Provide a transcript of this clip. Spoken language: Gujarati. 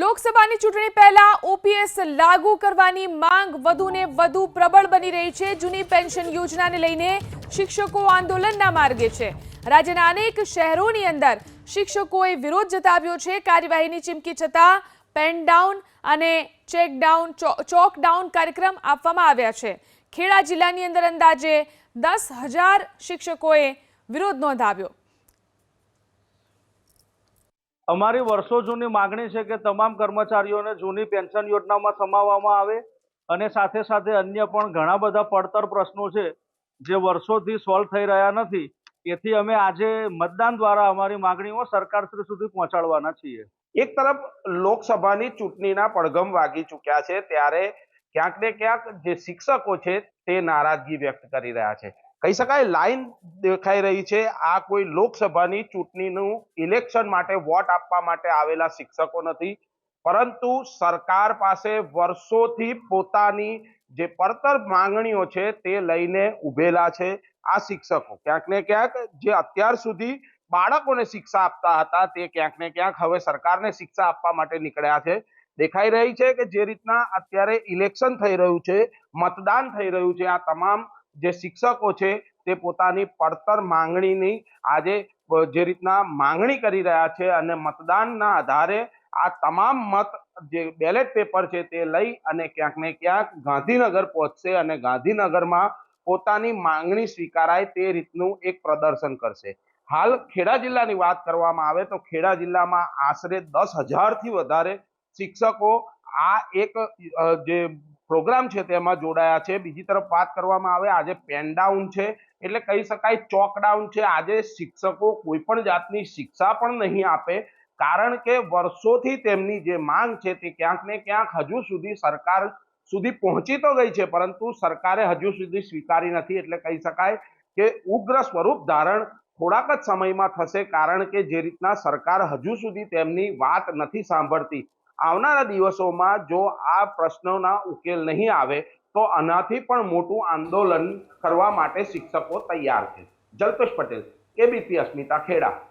લોકસભાની ચૂંટણી પહેલા ઓપીએસ લાગુ કરવાની માંગ વધુને વધુ પ્રબળ બની રહી છે. જૂની પેન્શન યોજનાને લઈને શિક્ષકો આંદોલનના માર્ગે છે. રાજ્યના અનેક શહેરોની અંદર શિક્ષકોએ વિરોધ જતાવ્યો છે. કાર્યવાહીની ચીમકી છતાં પેન ડાઉન અને ચેક ડાઉન ચોક ડાઉન કાર્યક્રમ આપવામાં આવ્યા છે. ખેડા જિલ્લાની અંદર અંદાજે દસ હજાર શિક્ષકોએ વિરોધ નોંધાવ્યો. અમારી વર્ષો જૂની માગણી છે કે તમામ કર્મચારીઓને જૂની પેન્શન યોજનામાં સમાવવામાં આવે અને સાથે સાથે અન્ય પણ ઘણા બધા પડતર પ્રશ્નો છે જે વર્ષોથી સોલ્વ થઈ રહ્યા નથી. તેથી અમે આજે મતદાન દ્વારા અમારી માગણીઓ સરકારશ્રી સુધી પહોંચાડવાના છીએ. એક તરફ લોકસભાની ચૂંટણીના પડઘમ વાગી ચૂક્યા છે, ત્યારે ક્યાંક ને ક્યાંક જે શિક્ષકો છે તે નારાજગી વ્યક્ત કરી રહ્યા છે. કહી શકાય, લાઈન દેખાઈ રહી છે. આ કોઈ લોકસભાની ચૂંટણીનું ઇલેક્શન માટે વોટ આપવા માટે આવેલા શિક્ષકો નથી. પરંતુ સરકાર પાસે વર્ષોથી પોતાની જે પડતર માંગણીઓ છે તે લઈને ઉભેલા છે આ શિક્ષકો. ક્યાંક ને ક્યાંક જે અત્યાર સુધી બાળકોને શિક્ષા આપતા હતા તે ક્યાંક ને ક્યાંક હવે સરકારને શિક્ષા આપવા માટે નીકળ્યા છે. દેખાઈ રહી છે કે જે રીતના અત્યારે ઇલેક્શન થઈ રહ્યું છે, મતદાન થઈ રહ્યું છે, આ તમામ જે શિક્ષકો છે તે પોતાની પડતર માંગણીની આજે જે રીતના માંગણી કરી રહ્યા છે અને મતદાનના આધારે આ તમામ મત જે બેલેટ પેપર છે તે લઈ અને ક્યાંક ને ક્યાંક ગાંધીનગર પહોંચશે અને ગાંધીનગરમાં પોતાની માંગણી સ્વીકારાય તે રીતનું એક પ્રદર્શન કરશે. હાલ ખેડા જિલ્લાની વાત કરવામાં આવે તો ખેડા જિલ્લામાં આશરે દસ હજારથી વધારે શિક્ષકો આ એક જે પ્રોગ્રામ છે તેમાં જોડાયા છે. બીજી તરફ વાત કરવામાં આવે, આજે પેન ડાઉન છે. એટલે કહી શકાય ચોકડાઉન છે. આજે શિક્ષકો કોઈ પણ જાતની શિક્ષા પણ નહીં આપે. કારણ કે વર્ષોથી તેમની જે માંગ છે તે ક્યાંક ને ક્યાંક હજુ સુધી સરકાર સુધી પહોંચી તો ગઈ છે, પરંતુ સરકારે હજુ સુધી સ્વીકારી નથી. એટલે કહી શકાય કે ઉગ્ર સ્વરૂપ ધારણ થોડાક જ સમયમાં થશે, કારણ કે જે રીતના સરકાર હજુ સુધી તેમની વાત નથી સાંભળતી. આવનારા દિવસોમાં જો આ પ્રશ્નોના ઉકેલ નહીં આવે, તો આનાથી પણ મોટું આંદોલન કરવા માટે શિક્ષકો તૈયાર છે. જલ્પેશ પટેલ એબીપી અસ્મિતા ખેડા.